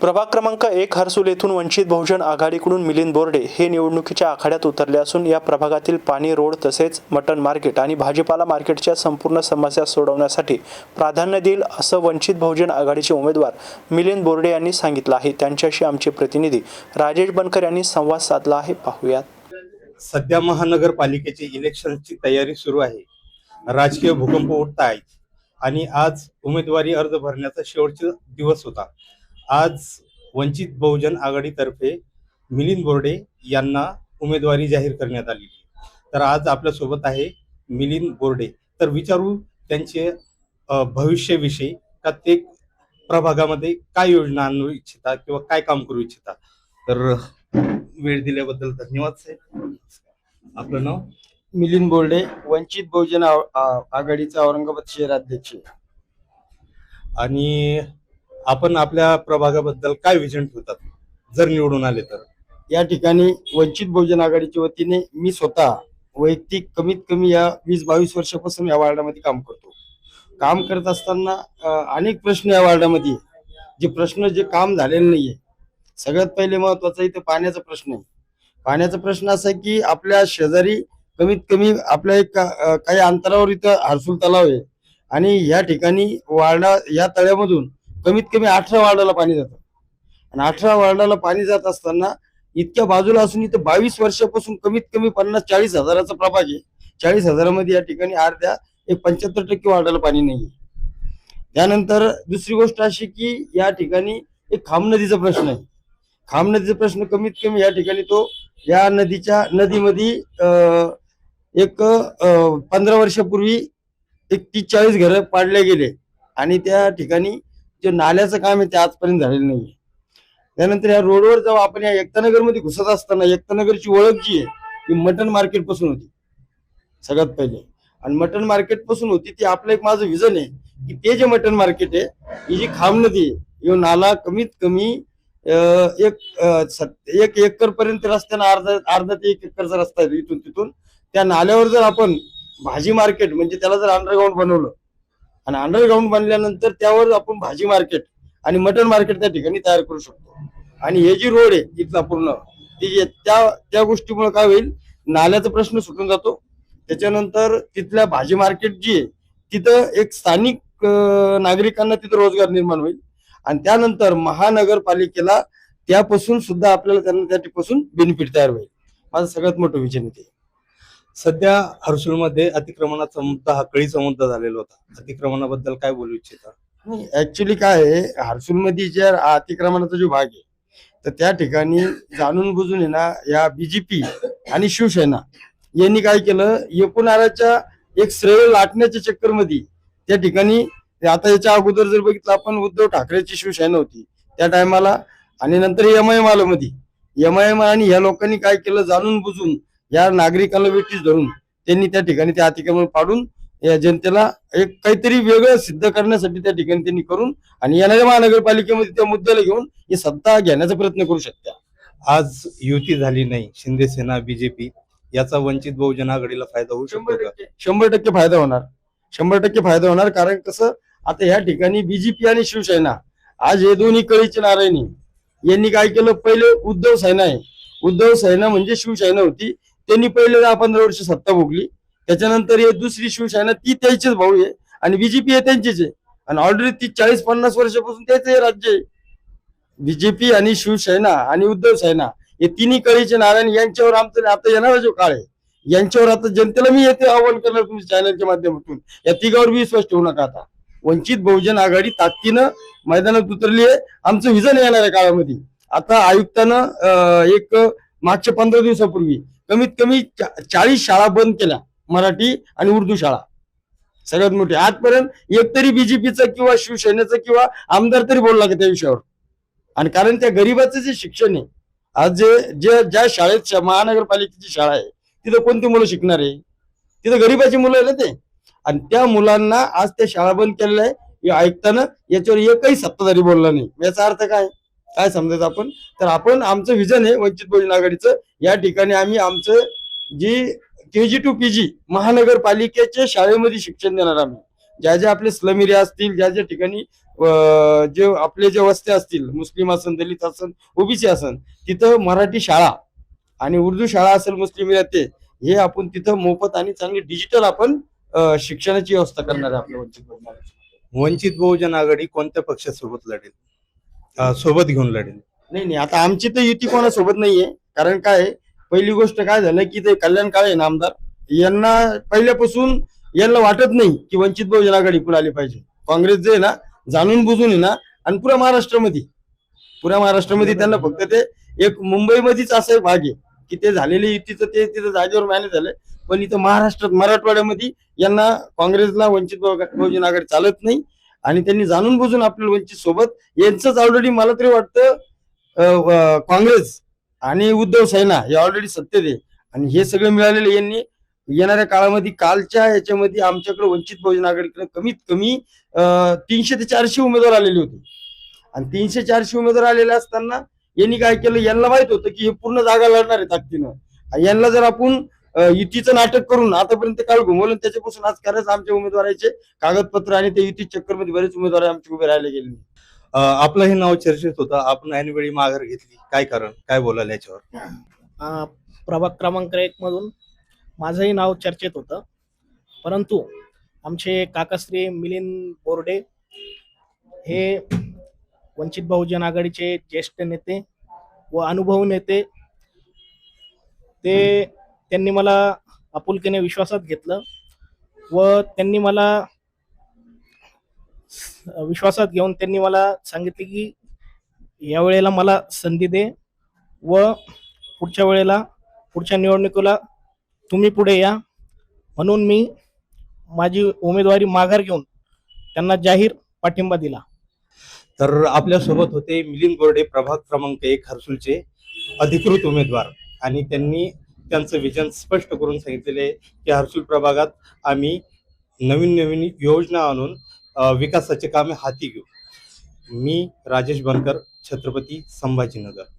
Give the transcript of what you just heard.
प्रभाग क्रमांक एक हर्सुल येथून वंचित बहुजन आघाडीकडून मिलिंद बोर्डे हे निवडणुकीच्या आखाड्यात उतरले असून या प्रभागातील पाणी रोड तसेच मटण मार्केट आणि भाजीपाला मार्केटच्या संपूर्ण समस्या सोडवण्यासाठी प्राधान्य देईल असं वंचित बहुजन आघाडीचे उमेदवार मिलिंद बोर्डे यांनी सांगितलं आहे. त्यांच्याशी आमचे प्रतिनिधी राजेश बनकर यांनी संवाद साधला आहे. पाहूयात. सध्या महानगरपालिकेची इलेक्शनची तयारी सुरू आहे. राजकीय भूकंप उठत आहेत आणि आज उमेदवारी अर्ज भरण्याचा शेवटचा दिवस होता. आज वंचित बहुजन आघाडीतर्फे मिलिंद बोर्डे यांना उमेदवारी जाहीर करण्यात आली तर आज आपल्यासोबत आहे मिलिंद बोर्डे. तर विचारू त्यांचे भविष्याविषयी का ते प्रभागामध्ये काय योजना आणू इच्छिता किंवा काय काम करू इच्छिता तर वेळ दिल्याबद्दल धन्यवाद साहेब. आपलं नाव? मिलिंद बोर्डे वंचित बहुजन आघाडीचा औरंगाबाद शहर अध्यक्ष. आणि आपण आपल्या प्रभागाबद्दल काय विजन ठेवतात? जर निवडून आले तर. या ठिकाणी वंचित बहुजन आघाडीच्या वतीने मी स्वतः वैयक्तिक कमीत कमी या वीस बावीस वर्षापासून या वार्डामध्ये काम करतो. काम करत असताना अनेक प्रश्न या वार्डामध्ये. जे प्रश्न जे काम झालेले नाहीये. सगळ्यात पहिले महत्त्वाचा इथे पाण्याचा प्रश्न आहे. पाण्याचा प्रश्न असा आहे की आपल्या शेजारी कमीत कमी आपल्या एक काही अंतरावर इथं हरसूल तलाव आहे. आणि या ठिकाणी वार्डा या तळ्यामधून कमीत कमी अठरा वार्डाला पाणी जातं. आणि अठरा वार्डाला पाणी जात असताना इतक्या बाजूला असून इथं बावीस वर्षापासून कमीत कमी पन्नास चाळीस हजाराचा प्रभाग आहे. चाळीस हजारामध्ये या ठिकाणी अर्ध्या एक पंच्याहत्तर टक्के वार्डाला पाणी नाही त्यानंतर दुसरी गोष्ट अशी की या ठिकाणी एक खाम नदीचा प्रश्न आहे. खाम नदीचा प्रश्न कमीत कमी या ठिकाणी तो या नदीच्या नदीमध्ये एक अं, पंधरा वर्षापूर्वी एक तीस चाळीस घरं पाडले गेले. आणि त्या ठिकाणी जे नाल्याचं काम आहे ते आजपर्यंत झालेलं नाही त्यानंतर या रोडवर जेव्हा आपण या एकतानगरमध्ये घुसत असताना एकतानगरची ओळख जी आहे ती मटन मार्केटपासून होती. सगळ्यात पहिले. आणि मटन मार्केटपासून होती ती आपलं एक माझं विजन आहे की ते जे मटन मार्केट आहे ही जी खाम नदी आहे नाला कमीत कमी अं, एक एक एकर पर्यंत रस्त्यानं अर्धा अर्धा ते एक एकरचा रस्ता आहे इथून तिथून. त्या नाल्यावर जर आपण भाजी मार्केट म्हणजे त्याला जर अंडरग्राऊंड बनवलं आणि अंडरग्राऊंड बनल्यानंतर त्यावर आपण भाजी मार्केट आणि मटन मार्केट त्या ठिकाणी तयार करू शकतो. आणि हे जी रोड आहे इथला पूर्ण ती त्या त्या गोष्टीमुळे काय होईल नाल्याचा प्रश्न सुटून जातो. त्याच्यानंतर तिथल्या भाजी मार्केट जी आहे तिथं एक स्थानिक नागरिकांना तिथं रोजगार निर्माण होईल. आणि त्यानंतर महानगरपालिकेला त्यापासून सुद्धा आपल्याला त्यांना त्यापासून बेनिफिट तयार होईल. माझं सगळ्यात मोठं विजन आहे सध्या हर्सुलमध्ये अतिक्रमणाचा मुद्दा हा कळीचा मुद्दा झालेला होता. अतिक्रमणाबद्दल काय बोलू इच्छिता? ऍक्च्युली काय आहे हर्सुलमध्ये ज्या अतिक्रमणाचा जो भाग आहे तर त्या ठिकाणी जाणून बुजून आहे ना या बीजेपी आणि शिवसेना यांनी काय केलं एकूणाच्या एक श्रेय लाटण्याच्या चक्करमध्ये त्या ठिकाणी आता याच्या अगोदर जर बघितलं आपण उद्धव ठाकरेची शिवसेना होती त्या टायमाला आणि नंतर एम आय एममध्ये एम आय एम आणि ह्या लोकांनी काय केलं जाणून बुजून या नागरिकांना वेटीस धरून त्यांनी त्या ठिकाणी ते अतिक्रमण पाडून या जनतेला एक काहीतरी वेगळं सिद्ध करण्यासाठी त्या ठिकाणी त्यांनी करून आणि येणाऱ्या महानगरपालिकेमध्ये त्या मुद्द्याला घेऊन ही सत्ता घेण्याचा प्रयत्न करू शकत्या. आज युती झाली नाही शिंदे सेना बीजेपी याचा वंचित बहुजन आघाडीला फायदा होऊ शकतो शंभर का टक्के शंभर टक्के फायदा होणार. शंभर टक्के फायदा होणार कारण कसं आता ह्या ठिकाणी बीजेपी आणि शिवसेना आज हे दोन्ही कळीचे नारायणी यांनी काय केलं? पहिले उद्धव सेना आहे. उद्धव सेना म्हणजे शिवसेना होती. त्यांनी पहिले दहा पंधरा वर्ष सत्ता भोगली. त्याच्यानंतर हे दुसरी शिवसेना ती त्यांचेच भाऊ आहे. आणि बीजेपी हे त्यांचीच आहे. आणि ऑलरेडी ती चाळीस पन्नास वर्षापासून त्याच हे राज्य आहे. बीजेपी आणि शिवसेना आणि उद्धव सेना हे तिन्ही कळीचे नारायण यांच्यावर आमचं आता येणारा जो काळ आहे यांच्यावर आता जनतेला मी येते आव्हान करणार तुमच्या चॅनलच्या माध्यमातून. या तिघावर विश्वास ठेवू नका आता. वंचित बहुजन आघाडी ताकदीनं मैदानात उतरली आहे. आमचं विजन आहे काळामध्ये. आता आयुक्तानं एक मागच्या पंधरा दिवसापूर्वी. कमीत कमी चाळीस शाळा बंद केल्या मराठी आणि उर्दू शाळा. सगळ्यात मोठी. आजपर्यंत एक तरी बीजेपीचा किंवा शिवसेनेचा किंवा आमदार तरी बोलला का त्या विषयावर. आणि कारण त्या गरीबाचं जे शिक्षण आहे आज जे जे ज्या शाळेत महानगरपालिकेची शाळा आहे तिथं कोणती मुलं शिकणार आहे? तिथं गरीबाची मुलं आहे ना ते. आणि त्या मुलांना आज त्या शाळा बंद केलेल्या आहे. हे ऐकताना याच्यावर एकही सत्ताधारी बोलला नाही. याचा अर्थ काय? काय समजायचं आपण? तर आपण आमचं विजन आहे वंचित बहुजन आघाडीचं या ठिकाणी आम्ही आमचं जी के जी टू पी जी महानगरपालिकेच्या शाळेमध्ये शिक्षण देणार आम्ही. ज्या ज्या आपले स्लम एरिया असतील ज्या ज्या ठिकाणी जे आपले जे वस्त्या असतील मुस्लिम असन दलित असन ओबीसी असन तिथं मराठी शाळा आणि उर्दू शाळा असेल मुस्लिम एरिया ते हे आपण तिथं मोफत आणि चांगली डिजिटल आपण शिक्षणाची व्यवस्था करणार आहे आपल्या वंचित बहुजन वंचित बहुजन आघाडी कोणत्या पक्षासोबत लढेल? अं, सोबत घेऊन लढेल. नाही नाही आता आमची तर युती कोणासोबत नाहीये. कारण काय आहे, पहिली गोष्ट काय झालं की ते कल्याण काळे ना आमदार यांना पहिल्यापासून यांना वाटत नाही की वंचित बहुजन आघाडी पुढे आली पाहिजे. काँग्रेस जे आहे ना जाणून बुजून आहे ना आणि पुऱ्या महाराष्ट्रामध्ये पुऱ्या महाराष्ट्रामध्ये त्यांना फक्त ते एक मुंबईमध्येच असं एक भाग आहे की ते झालेले युतीचं ते तिथं जागेवर मॅनेज झालंय. पण इथं महाराष्ट्रात मराठवाड्यामध्ये यांना काँग्रेसला वंचित बहु- बहुजन आघाडी चालत नाही. आणि त्यांनी जाणून बुजून आपल्याला वंचित सोबत यांचंच ऑलरेडी मला तरी वाटतं काँग्रेस आणि उद्धव सेना हे ऑलरेडी सत्तेत आहे. आणि हे सगळं मिळालेलं यांनी येणाऱ्या काळामध्ये कालच्या याच्यामध्ये आमच्याकडे वंचित बहुजन आघाडीकडे कमीत कमी तीनशे ते चारशे उमेदवार आलेले होते. आणि तीनशे चारशे उमेदवार आलेले असताना यांनी काय केलं? यांना माहीत होतं की हे पूर्ण जागा लढणार आहे ताकदीनं. यांना जर आपण युतीचं नाटक करून आतापर्यंत काळ घुमवलं आणि त्याच्यापासून आज खरंच आमच्या उमेदवाराचे कागदपत्र आणि ते युती चक्करमध्ये बरेच उमेदवार आमचे उभे राहिले गेले. आपलं हे नाव चर्चेत होतं. आपण ऐनवेळी माघार घेतली. काय कारण? काय बोलायला याच्यावर? प्रभाग क्रमांक एक मधून माझंही नाव चर्चेत होतं. परंतु आमचे काकाश्री मिलिंद बोर्डे हे वंचित बहुजन आघाडीचे ज्येष्ठ नेते व अनुभव नेते. ते त्यांनी मला आपुलकीने विश्वासात घेतलं व त्यांनी मला विश्वासात घेऊन त्यांनी मला सांगितले की या वेळेला मला संधी दे व पुढच्या वेळेला पुढच्या निवडणुकीला तुम्ही पुढे या. म्हणून मी माझी उमेदवारी माघार घेऊन त्यांना जाहीर पाठिंबा दिला. तर आपल्यासोबत होते मिलिंद बोर्डे प्रभाग क्रमांक एक हर्सुलचे अधिकृत उमेदवार. आणि त्यांनी त्यांचं विजन स्पष्ट करून सांगितलेले आहे की हर्सुल प्रभागात आम्ही नवीन नवीन योजना आणून विकासाचे कामे हाती घेऊ. मी राजेश बनकर छत्रपती संभाजीनगर.